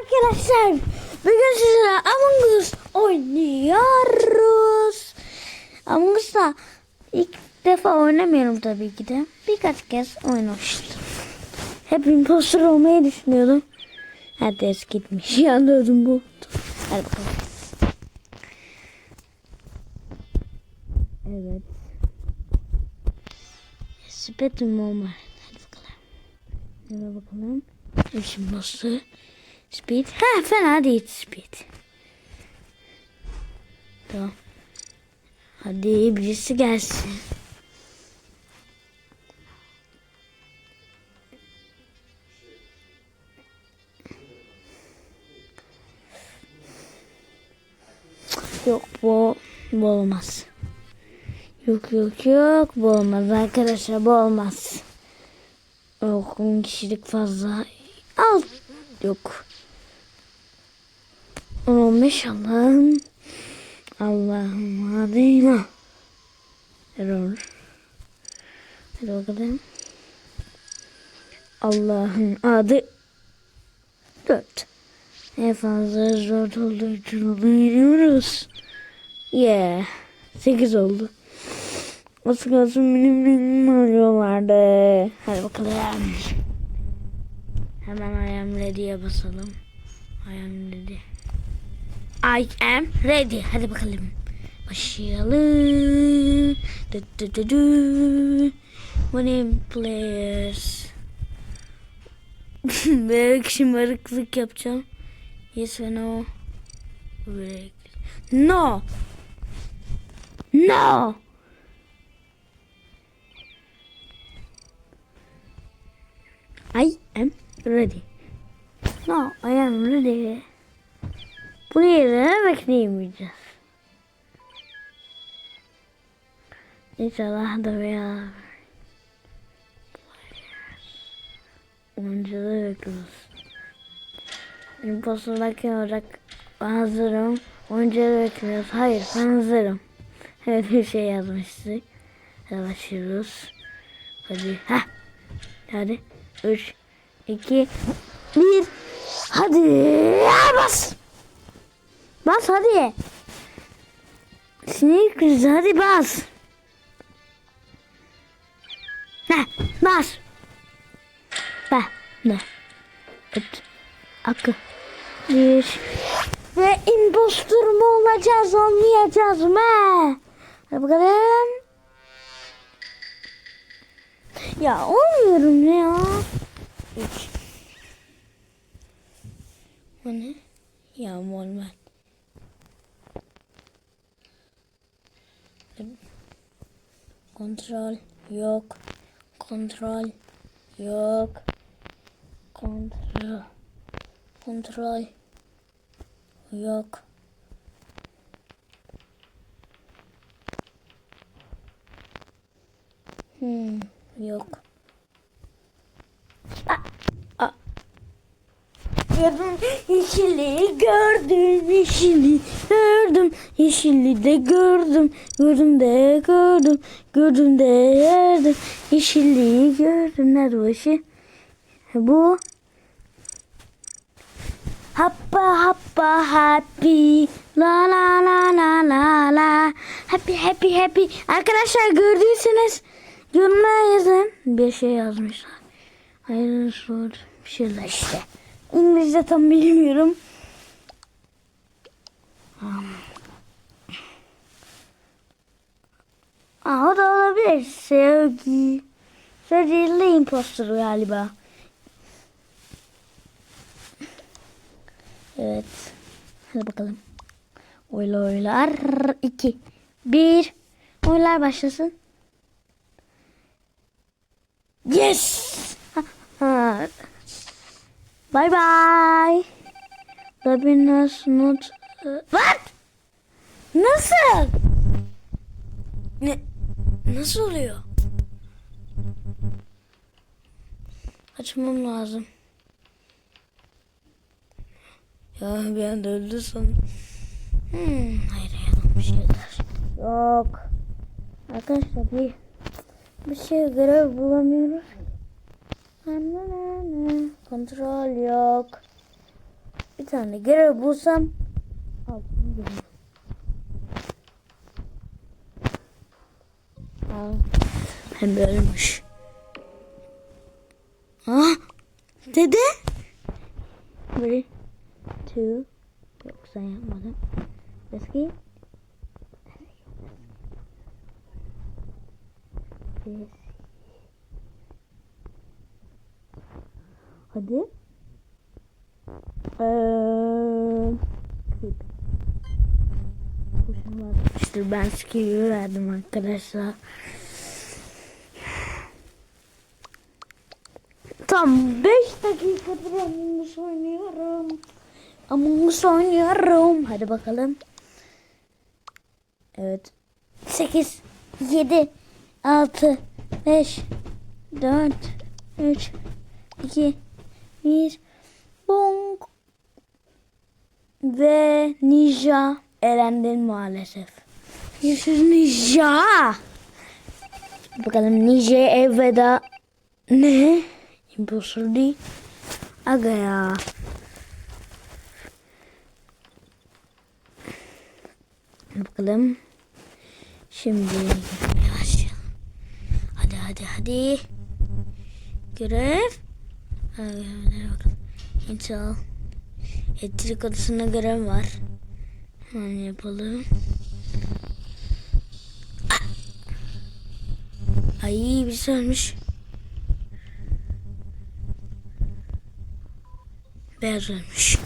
Arkadaşlar bugün sizlerle Among Us oynuyoruz. Among Us'ta ilk defa oynamıyorum tabii ki de. Birkaç kez oynamıştım. Hep imposter olmayı düşünüyordum. Herkes gitmiş. Anladım bu. Hadi bakalım. Evet. Spetum olma. Hadi bakalım. Hadi bakalım. Şimdi nasıl? Speed. Ha fena değil speed. Tamam. Hadi birisi gelsin. Yok bu, bu olmaz. Yok yok yok bu olmaz arkadaşlar bu olmaz. Yok 10 kişilik fazla. Al. Yok. 15 Allah'ım. Allah'ım hadi. Error. Hadi bakalım. Allah'ın adı 4. En fazla 4 olduğu için onu veriyoruz. Yeah. 8 oldu. Az kalsın benim benim arıyorlardı. Hadi bakalım. Hemen am ready'ye basalım. Am ready. I am ready. Hadi bakalım. Başlayalım. Du, du, du, du. Money players. Belki şımarıklık yapacağım. Yes ve no. No. No. I am ready. No, I am ready. Bunu yerine bekleyemeyeceğiz. İnşallah da veya oyuncuda bekliyoruz. Imposter'da kim olacak? Ben hazırım. Oyuncuda bekliyoruz. Hayır ben hazırım. Evet bir şey yazmıştık. Hadi başlıyoruz. Hadi. Heh. Hadi. 3, 2, 1. Hadi. Bas. Bas hadi. Krizi hadi bas. Ne? Bas. Be. Ne? Öt. Akı. Bir. Ve impostor mu olacağız olmayacağız mı? Hadi bakalım. Ya olmuyorum ya. Üç. Bu ne? Ya normal. Kontrol yok. Kontrol yok. Kontrol. Kontrol yok. Hmm, yok. Gördüm. Yeşili gördüm yeşili gördüm. Yeşili de gördüm gördüm de gördüm gördüm de gördüm. Yeşili gördüm nerede bu yeşil? bu. Happa happa happy la la la la la la. Happy happy happy. Arkadaşlar gördüyseniz yorumlara yazın. Bir şey yazmışlar. Hayır sor bir şeyler işte İngilizce tam bilmiyorum Aa, o da olabilir sevgi sevgili impostor galiba Evet. Hadi bakalım. Oyla oylar. 2. 1. Oylar başlasın. Yes. Bye bye. Labinas not. What? Nasıl? Ne? Nasıl oluyor? Açmam lazım. Ya bir anda öldü sanırım. Hmm, hayır yanlış şeyler. Yok. Arkadaşlar bir bir şey görev bulamıyoruz. Kontrol yok. Bir tane görev bulsam. Aa, hem böylemiş. Ah, dede. Ready, two, yok sen yapmadın. Eski. Yes. Hadi. Eee. İşte ben skill'i verdim arkadaşlar. Tam 5 dakikadır Among oynuyorum. Among oynuyorum. Hadi bakalım. Evet. 8, 7, 6, 5, 4, 3, 2, 1. Bonk. Ve Ninja elendin maalesef. Yaşasın Ninja. Bakalım Ninja'ya elveda. Ne? Imposter değil. Aga ya. Bakalım. Şimdi başlayalım. Hadi hadi hadi. Görev. Hadi bakalım. Intel. Elektrik odasında görev var. Hemen yapalım. Ah! Ay bir şey olmuş. Beyaz olmuş.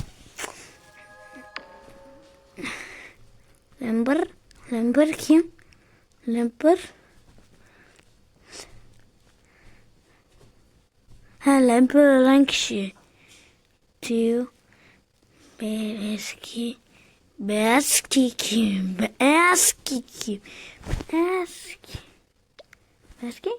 Lamber. Lamber kim? Lamber. Lamber olan kişi. Tüy. Beyaz ki. Beyaz ki kim? Beyaz ki kim? Beyaz ki. Beyaz ki?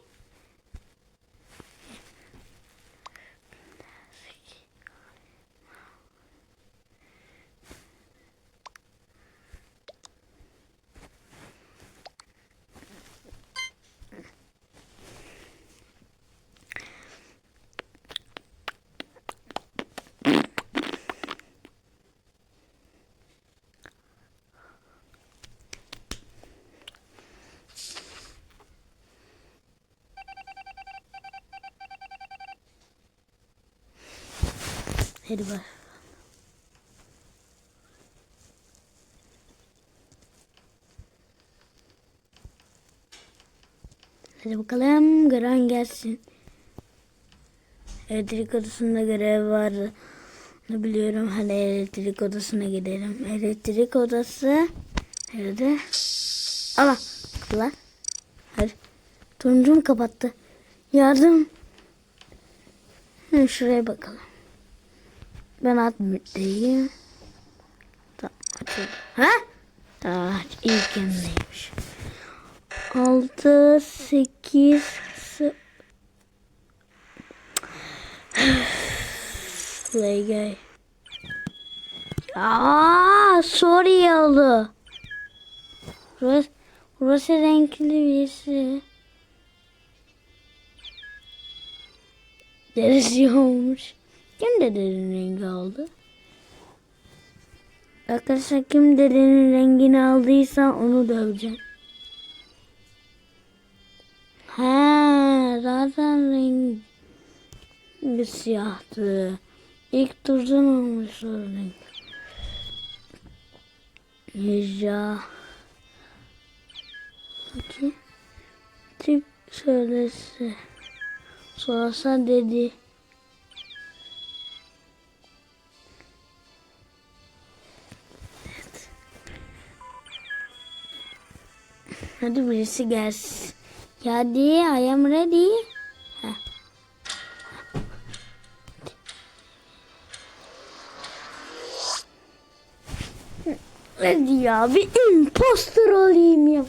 Hadi bak. Hadi bakalım gören gelsin. Elektrik odasında görev var. Biliyorum. Hadi elektrik odasına gidelim. Elektrik odası. Nerede? Allah. Kapılar. Hadi. Turuncu mu kapattı? Yardım. Şuraya bakalım. Ben admitteyim. Tamam. Ha? Tamam ilk yanındaymış. 6 8 Play gay. Aa, sorry oldu. Burası, burası renkli birisi. Derisi olmuş. Kim dedenin rengi aldı? Arkadaşlar kim dedenin rengini aldıysa onu döveceğim. He, zaten rengi siyahtı. İlk turdan olmuş o renk. Ninja. Peki. Tip söylese. Sorsa dedi. Hadi birisi gelsin. Hadi I am ready. Heh. Hadi ya bir imposter olayım ya.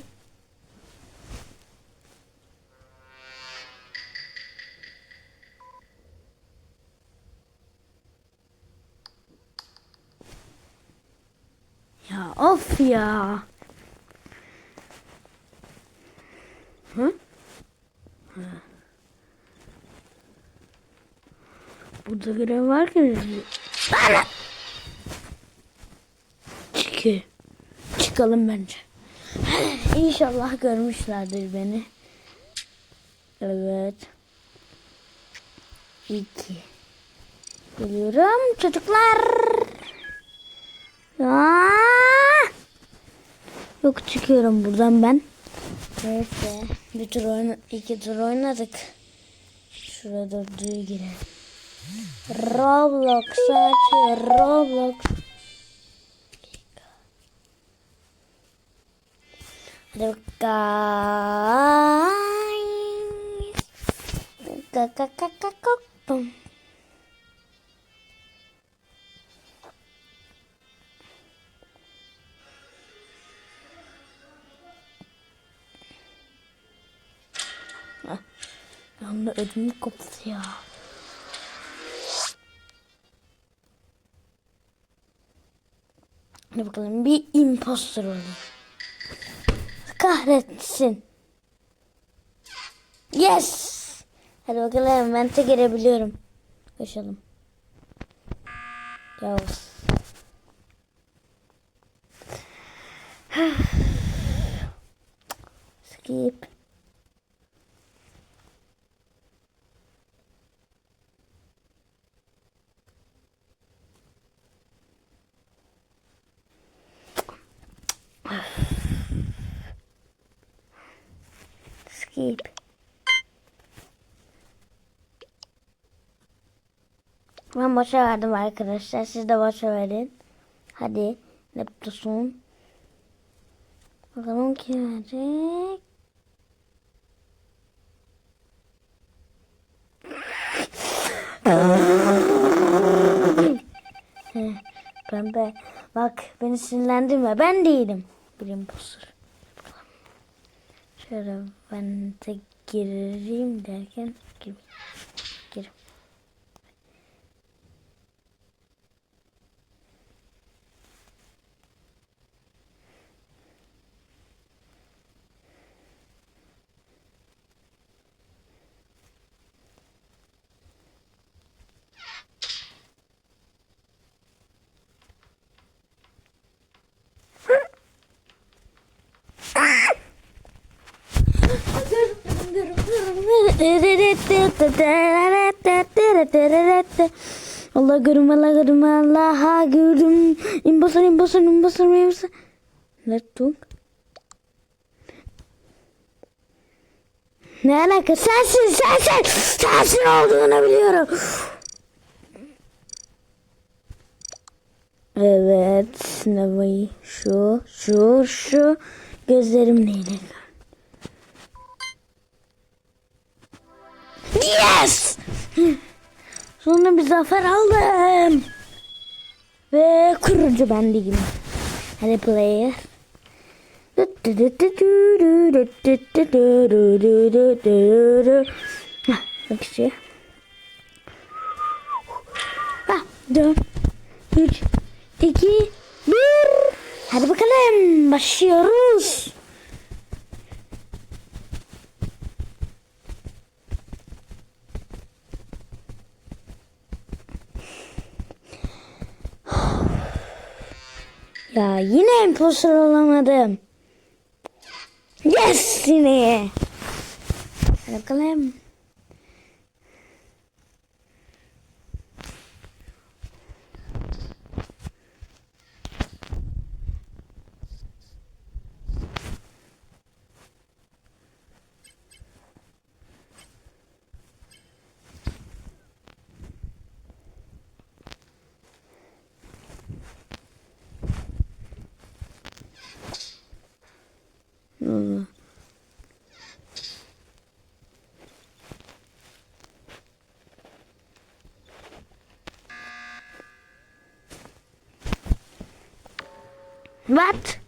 Ya of ya. Burada görev var ki. Ki. Çıkalım bence. İnşallah görmüşlerdir beni. Evet. İki. Geliyorum çocuklar. Aa! Yok çıkıyorum buradan ben. Neyse. Bir tur oyna iki tur oynadık. Şurada dörtlüğe girelim. Roblox. Roblox. Hadi bakalım. Ah, dan de ödümü ja. Hadi bakalım bir impostor olayım. Kahretsin. Yes. Hadi bakalım ben de girebiliyorum. Koşalım. Yavuz. Skip. Ben boşa verdim arkadaşlar. Siz de boşa verin. Hadi. Neptusun. Bakalım kim verecek? Pembe. Bak beni sinirlendirme. Ben değilim. Bir impostor. Şöyle ben de gireyim derken gir. Allah görüm Allah görüm Allah'a görüm. İmbasır imbasır imbasır imbasır Let tung Ne alaka? Sensin sensin. Sensin olduğunu biliyorum. Evet ne var şu şu şu. Gözlerim neyle Yes! Sonra bir zafer aldım. Ve kurucu ben değilim. Hadi player. Bak işte. Ah, dört, üç, iki, bir. Hadi bakalım başlıyoruz. Ya yine imposter olamadım. Yes yine. Hadi bakalım. Hmm. What?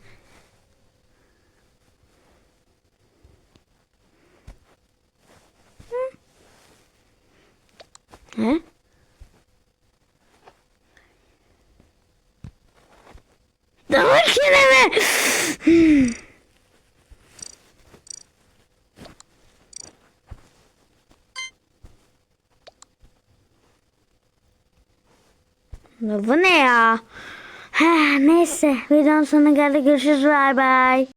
He? Daha kelime. Ya Bu ne ya? Heh, neyse videonun sonuna geldik. Görüşürüz. Bay bay.